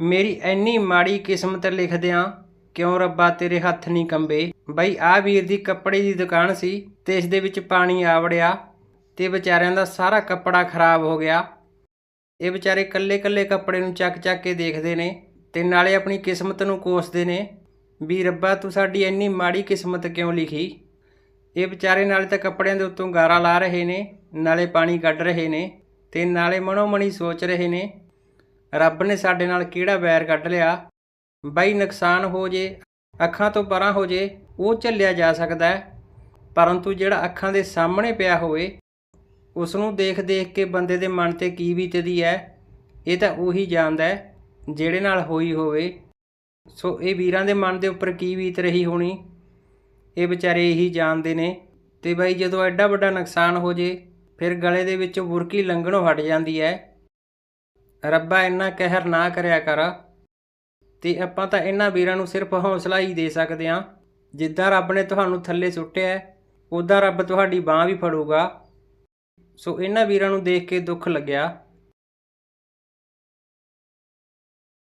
ਮੇਰੀ ਇੰਨੀ ਮਾੜੀ ਕਿਸਮਤ ਲਿਖਦਿਆਂ ਕਿਉਂ ਰੱਬਾ ਤੇਰੇ ਹੱਥ ਨਹੀਂ ਕੰਬੇ? ਬਈ, ਆ ਵੀਰ ਦੀ ਕੱਪੜੇ ਦੀ ਦੁਕਾਨ ਸੀ ਤੇ ਇਸ ਦੇ ਵਿੱਚ ਪਾਣੀ ਆਵੜਿਆ ਤੇ ਵਿਚਾਰਿਆਂ ਦਾ ਸਾਰਾ ਕੱਪੜਾ ਖਰਾਬ ਹੋ ਗਿਆ। ਇਹ ਵਿਚਾਰੇ ਕੱਲੇ-ਕੱਲੇ ਕੱਪੜੇ ਨੂੰ ਚੱਕ-ਚੱਕ ਕੇ ਦੇਖਦੇ ਨੇ ਤੇ ਨਾਲੇ ਆਪਣੀ ਕਿਸਮਤ ਨੂੰ ਕੋਸਦੇ ਨੇ। ਵੀ ਰੱਬਾ, ਤੂੰ ਸਾਡੀ ਇੰਨੀ ਮਾੜੀ ਕਿਸਮਤ ਕਿਉਂ ਲਿਖੀ? ਇਹ ਵਿਚਾਰੇ ਨਾਲੇ ਤਾਂ ਕੱਪੜਿਆਂ ਦੇ ਉੱਤੋਂ ਗਾਰਾ ਲਾ ਰਹੇ ਨੇ, ਨਾਲੇ ਪਾਣੀ ਕੱਢ ਰਹੇ ਨੇ ਤੇ ਨਾਲੇ ਮਨੋਮਣੀ ਸੋਚ ਰਹੇ ਨੇ ਰੱਬ ਨੇ ਸਾਡੇ ਨਾਲ ਕਿਹੜਾ ਵੈਰ ਕੱਢ ਲਿਆ? ਬਾਈ ਨੁਕਸਾਨ ਹੋ ਜੇ, ਅੱਖਾਂ ਤੋਂ ਪਰਾਂ ਹੋ ਜੇ, ਉਹ ਝੱਲਿਆ ਜਾ ਸਕਦਾ ਹੈ। ਪਰੰਤੂ ਜਿਹੜਾ ਅੱਖਾਂ ਦੇ ਸਾਹਮਣੇ ਪਿਆ ਹੋਵੇ ਉਸ ਨੂੰ ਦੇਖ ਦੇਖ ਕੇ ਬੰਦੇ ਦੇ ਮਨ ਤੇ ਕੀ ਬੀਤਦੀ ਹੈ, ਇਹ ਤਾਂ ਉਹੀ ਜਾਣਦਾ ਹੈ, ਜਿਹੜੇ ਨਾਲ ਹੋਈ ਹੋਵੇ। ਸੋ ਇਹ ਵੀਰਾਂ ਦੇ ਮਨ ਦੇ ਉੱਪਰ ਕੀ ਬੀਤ ਰਹੀ ਹੋਣੀ? ਇਹ ਵਿਚਾਰੇ ਇਹੀ ਜਾਣਦੇ ਨੇ। ਤੇ ਬਾਈ ਜਦੋਂ ਐਡਾ ਵੱਡਾ ਨੁਕਸਾਨ ਹੋ ਜੇ, ਫਿਰ ਗਲੇ ਦੇ ਵਿੱਚੋਂ ਬੁਰਕੀ ਲੰਘਣੋਂ ਹਟ ਜਾਂਦੀ ਹੈ। ਰੱਬਾ ਇੰਨਾ ਕਹਿਰ ਨਾ ਕਰਿਆ ਕਰ। ਤੇ ਆਪਾਂ ਤਾਂ ਇਹਨਾਂ ਵੀਰਾਂ ਨੂੰ ਸਿਰਫ ਹੌਸਲਾ ਹੀ ਦੇ ਸਕਦੇ ਹਾਂ। ਜਿੱਦਾਂ ਰੱਬ ਨੇ ਤੁਹਾਨੂੰ ਥੱਲੇ ਸੁੱਟਿਆ ਹੈ, ਉੱਦਾਂ ਰੱਬ ਤੁਹਾਡੀ ਬਾਹ ਵੀ ਫੜੂਗਾ। ਸੋ ਇਹਨਾਂ ਵੀਰਾਂ ਨੂੰ ਦੇਖ ਕੇ ਦੁੱਖ ਲੱਗਿਆ।